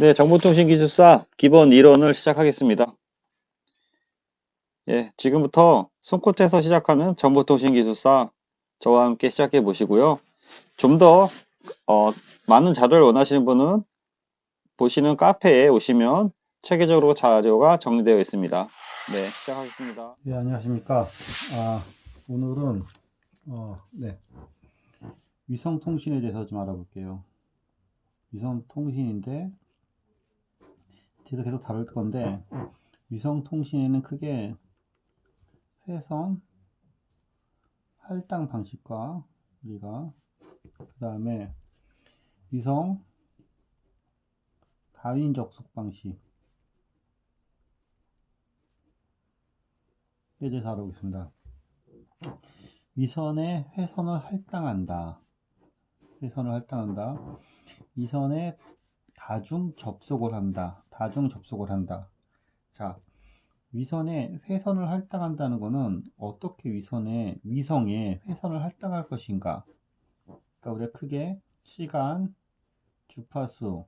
네, 정보통신기술사 기본 이론을 시작하겠습니다. 예, 지금부터 손코트에서 시작하는 정보통신기술사 저와 함께 시작해 보시고요. 좀더 어, 많은 자료를 원하시는 분은 보시는 카페에 오시면 체계적으로 자료가 정리되어 있습니다. 네, 시작하겠습니다. 네, 안녕하십니까. 아, 오늘은, 어, 네. 위성통신에 대해서 좀 알아볼게요. 위성통신인데, 뒤에서 계속 다룰 건데, 위성통신에는 크게 회선, 할당 방식과 우리가, 그 다음에 위성, 다윈 접속 방식, 에 대해서 알아보겠습니다. 위선에 회선을 할당한다. 회선을 할당한다. 위선에 다중 접속을 한다. 다중 접속을 한다. 자, 위선에 회선을 할당한다는 것은 어떻게 위선에 위성에 회선을 할당할 것인가? 그러니까 우리가 크게 시간, 주파수,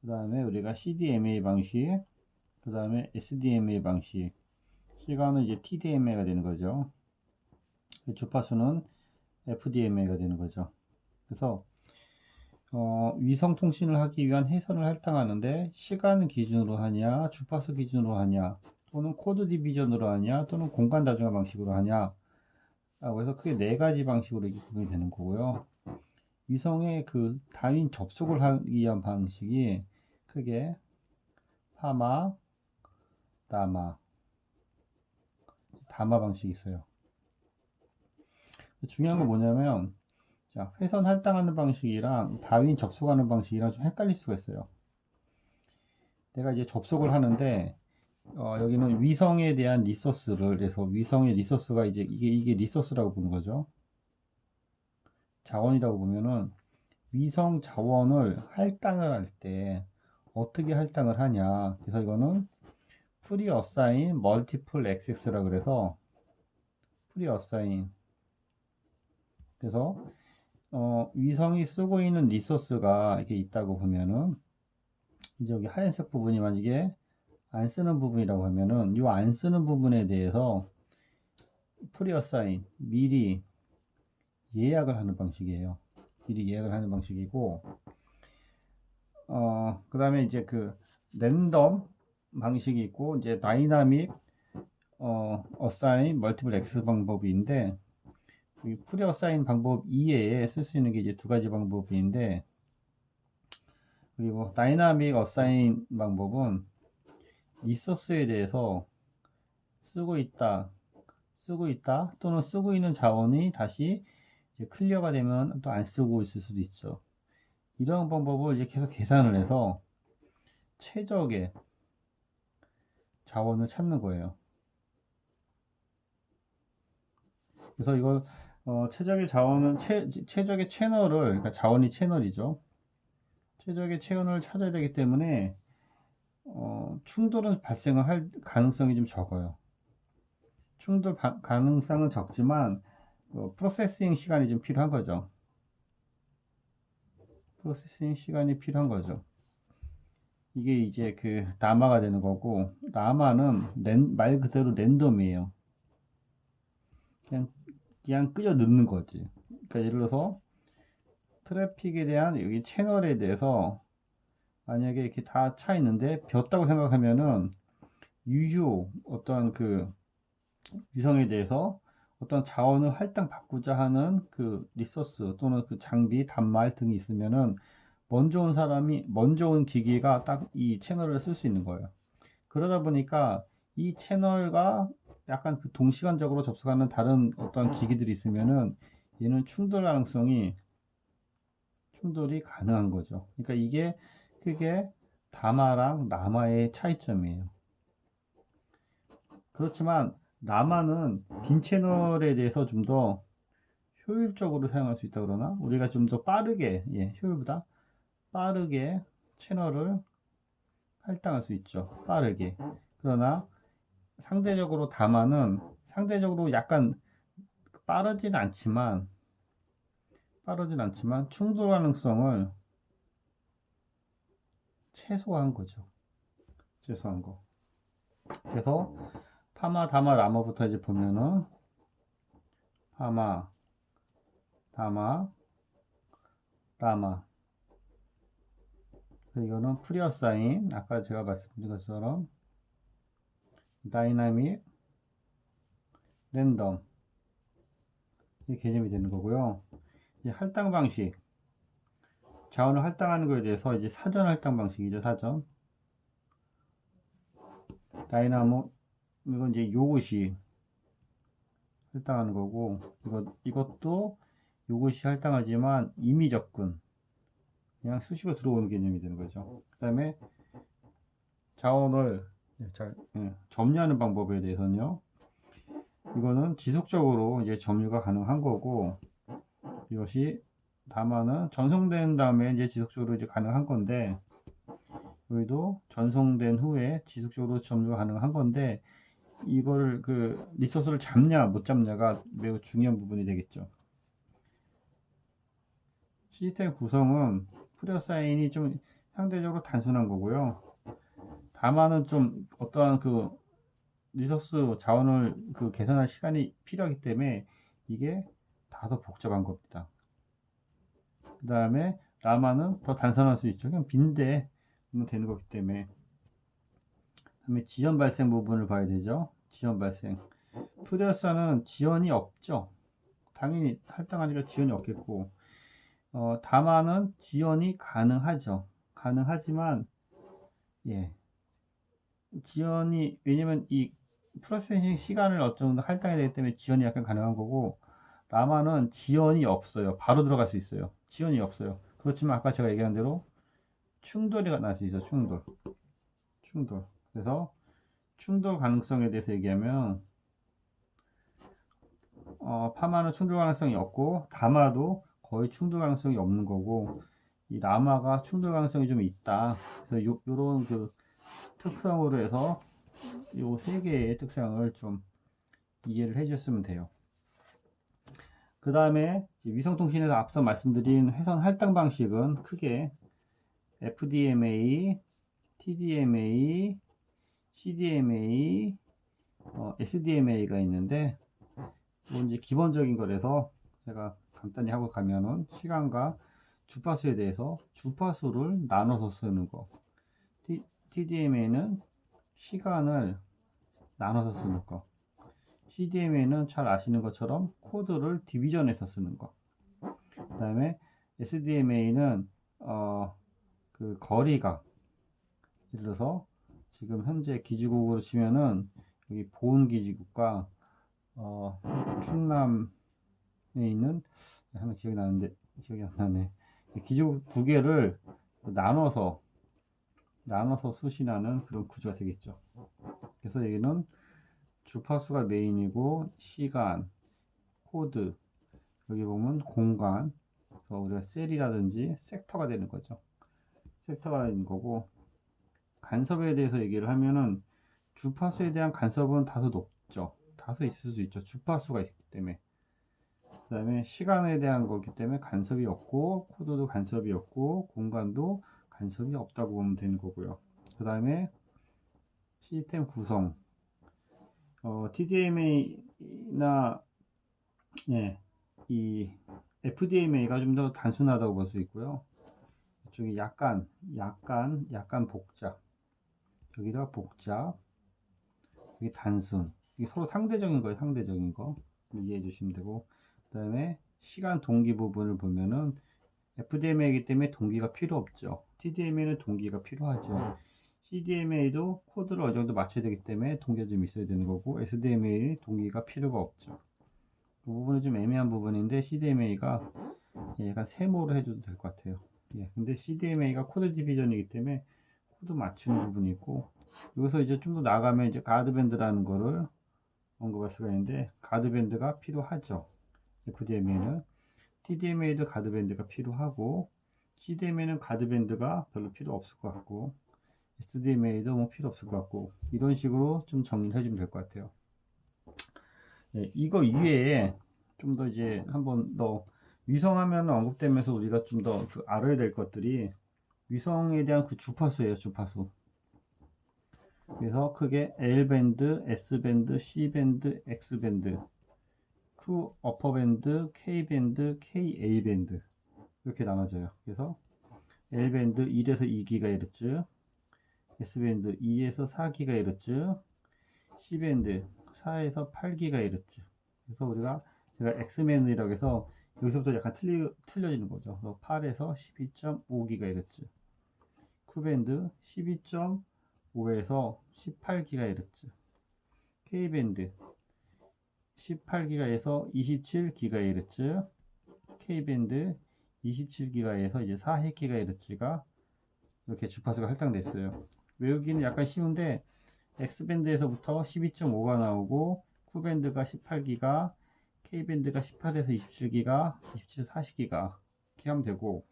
그 다음에 우리가 CDMA 방식, 그 다음에 SDMA 방식, 시간은 이제 TDMA가 되는 거죠. 주파수는 FDMA가 되는 거죠. 그래서 어, 위성 통신을 하기 위한 회선을 할당하는데 시간 기준으로 하냐, 주파수 기준으로 하냐, 또는 코드 디비전으로 하냐, 또는 공간 다중화 방식으로 하냐. 라고 해서 크게 네 가지 방식으로 이렇게 구분이 되는 거고요. 위성의 그 다윈 접속을 하기 위한 방식이 크게 파마, 라마, 담화 방식이 있어요. 중요한 건 뭐냐면, 자, 회선 할당하는 방식이랑 다윈 접속하는 방식이랑 좀 헷갈릴 수가 있어요. 내가 이제 접속을 하는데, 어, 여기는 위성에 대한 리소스를, 그래서 위성의 리소스가 이제 이게, 이게 리소스라고 보는 거죠. 자원이라고 보면은, 위성 자원을 할당을 할 때, 어떻게 할당을 하냐. 그래서 이거는 프리 어사인 멀티플 액세스라 그래서 프리 어사인 그래서 어, 위성이 쓰고 있는 리소스가 이렇게 있다고 보면은 이제 여기 하얀색 부분이 만약에 안 쓰는 부분이라고 하면은 이 안 쓰는 부분에 대해서 프리 어사인 미리 예약을 하는 방식이에요. 미리 예약을 하는 방식이고 어, 그 다음에 이제 그 랜덤 방식이 있고 이제 다이나믹 어, 어사인 멀티플 액세스 방법인데 이 프리 어사인 방법 이외에 쓸 수 있는 게 이제 두 가지 방법인데 그리고 다이나믹 어사인 방법은 리소스에 대해서 쓰고 있다 쓰고 있다 또는 쓰고 있는 자원이 다시 클리어가 되면 또 안 쓰고 있을 수도 있죠 이런 방법을 이제 계속 계산을 해서 최적의 자원을 찾는 거예요. 그래서 이걸 어, 최적의 자원은 최, 최적의 채널을 그러니까 자원이 채널이죠. 최적의 채널을 찾아야 되기 때문에 어, 충돌은 발생을 할 가능성이 좀 적어요. 충돌 바, 가능성은 적지만 어, 프로세싱 시간이 좀 필요한 거죠. 프로세싱 시간이 필요한 거죠. 이게 이제 그 라마가 되는 거고 라마는 랜, 말 그대로 랜덤이에요. 그냥 그냥 끄져 넣는 거지. 그러니까 예를 들어서 트래픽에 대한 여기 채널에 대해서 만약에 이렇게 다 차 있는데 비었다고 생각하면은 유효 어떤 그 위성에 대해서 어떤 자원을 할당 바꾸자 하는 그 리소스 또는 그 장비 단말 등이 있으면은 먼저 온 사람이 먼저 온 기기가 딱 이 채널을 쓸 수 있는 거예요. 그러다 보니까 이 채널과 약간 그 동시간적으로 접속하는 다른 어떤 기기들이 있으면은 얘는 충돌 가능성이 충돌이 가능한 거죠. 그러니까 이게 크게 다마랑 라마의 차이점이에요. 그렇지만 라마는 빈 채널에 대해서 좀 더 효율적으로 사용할 수 있다 그러나 우리가 좀 더 빠르게 예, 효율보다 빠르게 채널을 할당할 수 있죠. 빠르게. 그러나 상대적으로 다마는 상대적으로 약간 빠르진 않지만 빠르진 않지만 충돌 가능성을 최소화한 거죠. 최소한 거. 그래서 파마, 다마, 라마부터 이제 보면은 파마, 다마, 라마. 이거는 프리어사인, 아까 제가 말씀드린 것처럼 다이나믹, 랜덤 이 개념이 되는 거고요. 이제 할당 방식 자원을 할당하는 거에 대해서 이제 사전 할당 방식이죠. 사전 다이나모 이건 이제 요것이 할당하는 거고 이거 이것도 요것이 할당하지만 임의 접근 그냥 수시로 들어오는 개념이 되는 거죠. 그 다음에 자원을 잘 예, 점유하는 방법에 대해서는요. 이거는 지속적으로 이제 점유가 가능한 거고 이것이 다만은 전송된 다음에 이제 지속적으로 이제 가능한 건데 여기도 전송된 후에 지속적으로 점유가 가능한 건데 이걸 그 리소스를 잡냐 못 잡냐가 매우 중요한 부분이 되겠죠. 시스템 구성은 프리어사인이 좀 상대적으로 단순한 거고요. 다만은 좀 어떠한 그 리소스 자원을 그 계산할 시간이 필요하기 때문에 이게 다소 복잡한 겁니다. 그 다음에 라마는 더 단순할 수 있죠. 그냥 빈대 되는 거기 때문에. 그 다음에 지연 발생 부분을 봐야 되죠. 지연 발생. 프리어스는 지연이 없죠. 당연히 할당하니까 지연이 없겠고, 어, 다만은 지연이 가능하죠. 가능하지만, 예. 지연이, 왜냐면 이 프로세싱 시간을 어느 정도 할당해야 되기 때문에 지연이 약간 가능한 거고, 라마는 지연이 없어요. 바로 들어갈 수 있어요. 지연이 없어요. 그렇지만 아까 제가 얘기한 대로 충돌이 날 수 있어. 충돌. 충돌. 그래서 충돌 가능성에 대해서 얘기하면 어, 파마는 충돌 가능성이 없고 다마도 거의 충돌 가능성이 없는 거고 이 라마가 충돌 가능성이 좀 있다. 그래서 요, 요런 그 특성으로 해서 요세 개의 특성을 좀 이해를 해 주셨으면 돼요. 그 다음에 위성통신에서 앞서 말씀드린 회선 할당 방식은 크게 FDMA, TDMA, CDMA, 어, SDMA가 있는데 이건 이제 기본적인 거라서 제가 간단히 하고 가면은 시간과 주파수에 대해서 주파수를 나눠서 쓰는 거. TDMA는 시간을 나눠서 쓰는 거. CDMA는 잘 아시는 것처럼 코드를 디비전해서 쓰는 거. 그 다음에 SDMA는 어, 그 거리가 예를 들어서 지금 현재 기지국으로 치면은 여기 보은 기지국과 어, 충남에 있는 하나 기억이 나는데 기억이 안 나네. 기지국 두 개를 나눠서 나눠서 수신하는 그런 구조가 되겠죠. 그래서 여기는 주파수가 메인이고 시간, 코드 여기 보면 공간 우리가 셀이라든지 섹터가 되는 거죠. 섹터가 있는 거고 간섭에 대해서 얘기를 하면은 주파수에 대한 간섭은 다소 높죠. 다소 있을 수 있죠. 주파수가 있기 때문에. 그 다음에 시간에 대한 거기 때문에 간섭이 없고 코드도 간섭이 없고 공간도 간섭이 없다고 보면 되는 거고요. 그 다음에 시스템 구성. 어, TDMA나 네, 이 FDMA가 좀 더 단순하다고 볼 수 있고요. 이쪽이 약간 약간 약간 복잡. 여기다 복잡. 여기 단순. 이게 서로 상대적인 거예요 상대적인 거. 이해해 주시면 되고. 그 다음에 시간 동기 부분을 보면은 FDMA이기 때문에 동기가 필요 없죠 TDMA는 동기가 필요하죠. CDMA도 코드를 어느 정도 맞춰야 되기 때문에 동기가 좀 있어야 되는 거고 SDMA 동기가 필요가 없죠. 그 부분은 좀 애매한 부분인데 CDMA가 약간 세모로 해줘도 될 것 같아요. 예, 근데 CDMA가 코드 디비전이기 때문에 코드 맞추는 부분이 있고 여기서 이제 좀 더 나가면 이제 가드밴드라는 거를 언급할 수가 있는데 가드밴드가 필요하죠. FDMA는. TDMA도 가드밴드가 필요하고 CDMA는 가드밴드가 별로 필요 없을 것 같고 SDMA도 뭐 필요 없을 것 같고 이런 식으로 좀 정리를 해주면 될 것 같아요 예, 이거 이외에 좀 더 이제 한번 더 위성하면 언급되면서 우리가 좀 더 그 알아야 될 것들이 위성에 대한 그 주파수예요, 주파수. 그래서 크게 L밴드, S밴드, C밴드, X밴드, Q 어퍼밴드, K밴드, KA밴드 이렇게 나눠져요. 그래서 L밴드 1에서 2GHz, S밴드 2에서 4GHz, C밴드 4에서 8GHz. 그래서 우리가 제가 X밴드라고 해서 여기서부터 약간 틀리, 틀려지는 거죠. 그래서 8에서 12.5GHz, Q밴드 12.5에서 18GHz, K밴드 18기가에서 27GHz, K밴드 27기가에서 이제 400GHz가 이렇게 주파수가 할당됐어요. 외우기는 약간 쉬운데 X밴드에서부터 12.5가 나오고 Q밴드가 18기가, K밴드가 18에서 27기가, 27에서 40기가 이렇게 하면 되고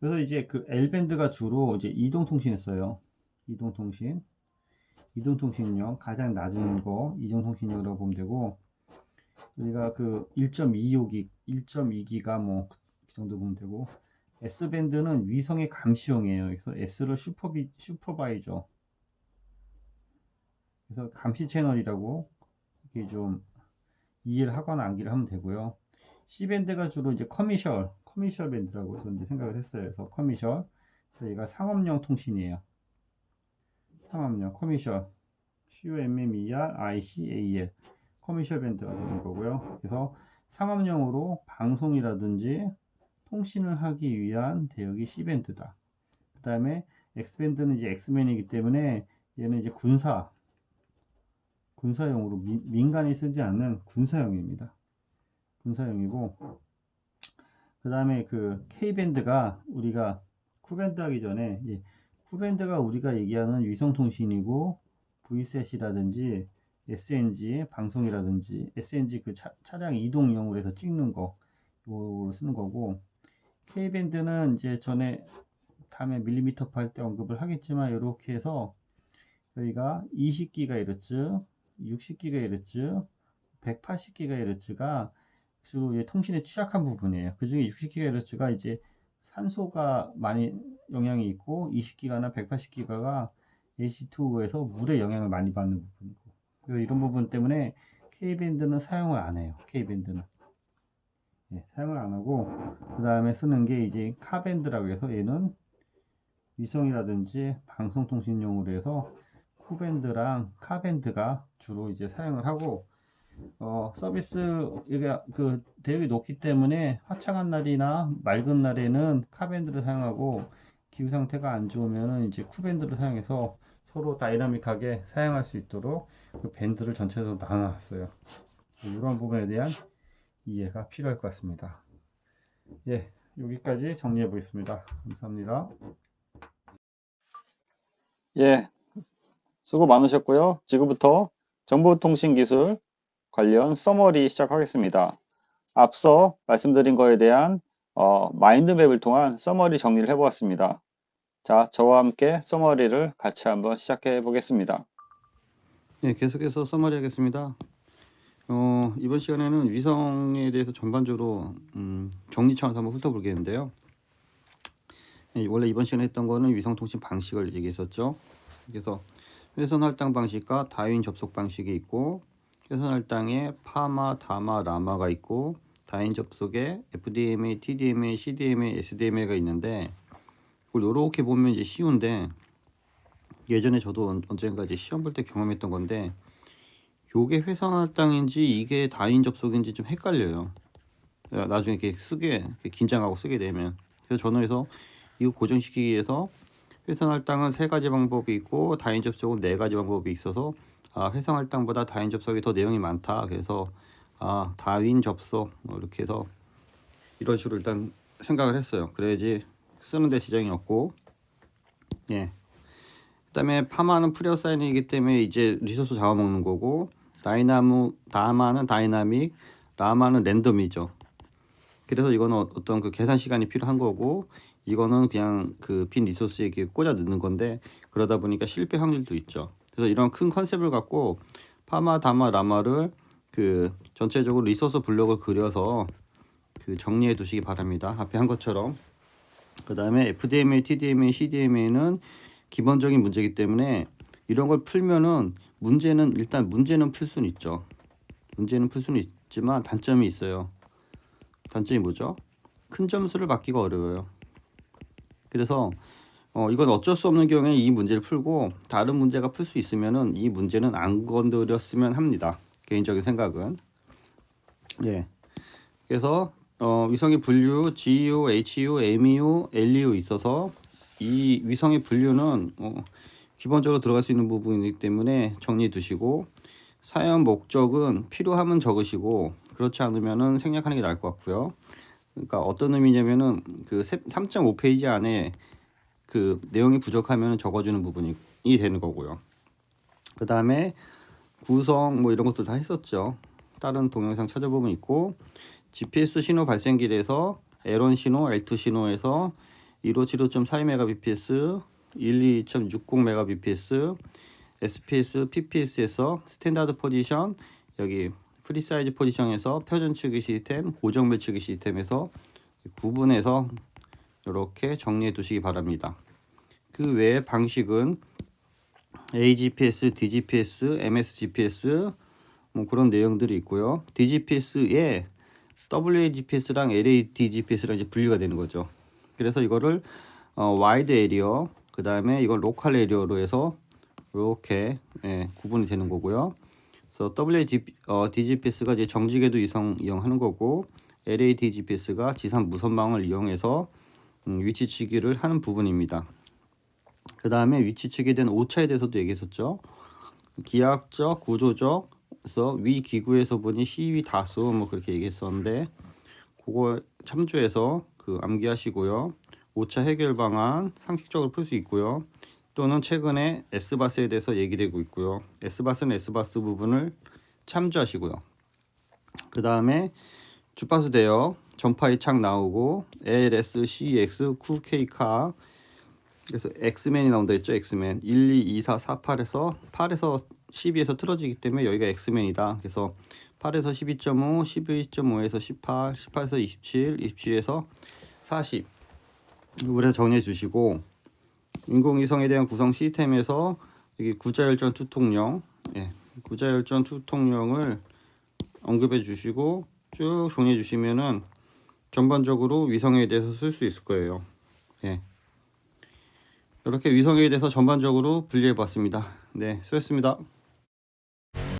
그래서 이제 그 L밴드가 주로 이제 이동통신 했어요. 이동통신. 이동통신용 가장 낮은 거 이동통신용이라고 보면 되고 우리가 그 1.25기 1.2기가 뭐 그 정도 보면 되고 S밴드는 위성의 감시용이에요. 그래서 S를 슈퍼비 슈퍼바이저 그래서 감시 채널이라고 이렇게 좀 이해를 하거나 암기를 하면 되고요. C밴드가 주로 이제 커미셜 커미셜 밴드라고 저는 이제 생각을 했어요. 그래서 커미셜 그래서 얘가 상업용 통신이에요. 상업용 커미셜 COMMER ICAL 커미셜 밴드가 되는 거고요. 그래서 상업용으로 방송이라든지 통신을 하기 위한 대역이 C밴드다. 그 다음에 X밴드는 이제 X맨이기 때문에 얘는 이제 군사 군사용으로 미- 민간이 쓰지 않는 군사용입니다. 군사용이고 그 다음에 그 K밴드가 우리가 쿠밴드 하기 전에 이 쿠밴드가 우리가 얘기하는 위성통신이고 V셋이라든지 SNG 방송이라든지 SNG 그 차, 차량 이동용으로 해서 찍는 거 요걸 쓰는 거고 K밴드는 이제 전에 다음에 밀리미터 팔때 언급을 하겠지만 이렇게 해서 여기가 20GHz, 60GHz, 180GHz가 주로 이제 통신에 취약한 부분이에요. 그 중에 60GHz가 이제 산소가 많이 영향이 있고 20기가나 180기가가 AC2에서 물의 영향을 많이 받는 부분이고 이런 부분 때문에 K밴드는 사용을 안 해요. K밴드는 예, 사용을 안 하고 그 다음에 쓰는 게 이제 카밴드라고 해서 얘는 위성이라든지 방송통신용으로 해서 쿠밴드랑 카밴드가 주로 이제 사용을 하고 어, 서비스 그 대역이 높기 때문에 화창한 날이나 맑은 날에는 카밴드를 사용하고 기후 상태가 안 좋으면은 이제 쿠밴드를 사용해서 서로 다이나믹하게 사용할 수 있도록 그 밴드를 전체적으로 나눠놨어요. 이런 부분에 대한 이해가 필요할 것 같습니다. 예, 여기까지 정리해 보겠습니다. 감사합니다. 예, 수고 많으셨고요. 지금부터 정보통신기술 관련 서머리 시작하겠습니다. 앞서 말씀드린 거에 대한 어, 마인드맵을 통한 서머리 정리를 해보았습니다. 자, 저와 함께 서머리를 같이 한번 시작해 보겠습니다. 네, 계속해서 서머리 하겠습니다. 어, 이번 시간에는 위성에 대해서 전반적으로 음, 정리 차원에서 한번 훑어보겠는데요. 네, 원래 이번 시간에 했던 거는 위성 통신 방식을 얘기했었죠. 그래서 회선 할당 방식과 다윈 접속 방식이 있고 회선 할당에 파마, 다마, 라마가 있고 다윈 접속에 FDMA, TDMA, CDMA, SDMA가 있는데 그걸 이렇게 보면 이제 쉬운데 예전에 저도 언- 언젠가 이제 시험 볼 때 경험했던 건데 요게 회선 할당인지 이게 다윈 접속인지 좀 헷갈려요. 야, 나중에 이렇게 쓰게 이렇게 긴장하고 쓰게 되면 그래서 저는 그래서 이거 고정시키기 위해서 회선 할당은 세 가지 방법이 있고 다인 접속은 네 가지 방법이 있어서 아, 회선 할당보다 다인 접속이 더 내용이 많다. 그래서 아, 다윈 접속 뭐 이렇게 해서 이런 식으로 일단 생각을 했어요. 그래야지 쓰는데 지장이 없고 예. 그다음에 파마는 프리어사인이기 때문에 이제 리소스 잡아먹는 거고 다이나무 다마는 다이나믹 라마는 랜덤이죠. 그래서 이거는 어- 어떤 그 계산 시간이 필요한 거고 이거는 그냥 그 빈 리소스에 이렇게 꽂아 넣는 건데 그러다 보니까 실패 확률도 있죠. 그래서 이런 큰 컨셉을 갖고 파마, 다마, 라마를 그 전체적으로 리소스 블록을 그려서 그 정리해 두시기 바랍니다. 앞에 한 것처럼 그 다음에 FDMA, TDMA, CDMA는 기본적인 문제이기 때문에 이런 걸 풀면은 문제는 일단 문제는 풀 수는 있죠. 문제는 풀 수는 있지만 단점이 있어요. 단점이 뭐죠? 큰 점수를 받기가 어려워요. 그래서 어, 이건 어쩔 수 없는 경우에 이 문제를 풀고 다른 문제가 풀 수 있으면은 이 문제는 안 건드렸으면 합니다. 개인적인 생각은. 예. 그래서 어, 위성의 분류 GEO, HEO, MEO, LEO 있어서 이 위성의 분류는 어, 기본적으로 들어갈 수 있는 부분이기 때문에 정리해 두시고 사용 목적은 필요하면 적으시고 그렇지 않으면은 생략하는 게 나을 것 같고요. 그러니까 어떤 의미냐면은 그 3.5페이지 안에 그 내용이 부족하면 적어주는 부분이 되는 거고요. 그 다음에 구성 뭐 이런 것도 다 했었죠. 다른 동영상 찾아보면 있고 GPS 신호 발생 길에서 L1 신호, L2 신호에서 1575.42Mbps, 12.60Mbps, SPS, PPS에서 스탠다드 포지션 여기 프리 사이즈 포지션에서 표준 추기 시스템, 고정 매추기 시스템에서 구분해서 이렇게 정리해 두시기 바랍니다. 그 외의 방식은 AGPS, DGPS, MSGPS 뭐 그런 내용들이 있고요. DGPS에 WAGPS랑 LADGPS랑 이제 분류가 되는 거죠. 그래서 이거를 어, 와이드 에리어 그 다음에 이걸 로컬 에리어로 해서 이렇게 예, 구분이 되는 거고요. 그래서 WAG, 어, 이제 정지궤도 이성 이용하는 거고 LADGPS가 지상 무선망을 이용해서 음, 위치 치기를 하는 부분입니다. 그 다음에 위치 측에 대한 오차에 대해서도 얘기했었죠. 기하학적, 구조적, 그래서 위 기구에서 보니 시위 다수 뭐 그렇게 얘기했었는데 그거 참조해서 그 암기하시고요. 오차 해결 방안 상식적으로 풀 수 있고요. 또는 최근에 S바스에 대해서 얘기되고 있고요. S바스는 S바스 부분을 참조하시고요. 그 다음에 주파수 대역 전파의 창 나오고 ALS, CX, QK카 그래서 엑스맨이 나온다 했죠. 엑스맨 1, 2, 2, 4, 4, 8에서 8에서 12에서 틀어지기 때문에 여기가 엑스맨이다. 그래서 8에서 12.5, 12.5에서 18, 18에서 27, 27에서 40 그래서 정리해 주시고 인공위성에 대한 구성 시스템에서 여기 구자열전 투통령 예, 구자열전 투통령을 언급해 주시고 쭉 정리해 주시면은 전반적으로 위성에 대해서 쓸 수 있을 거예요. 예. 이렇게 위성에 대해서 전반적으로 분리해 봤습니다. 네, 수고했습니다.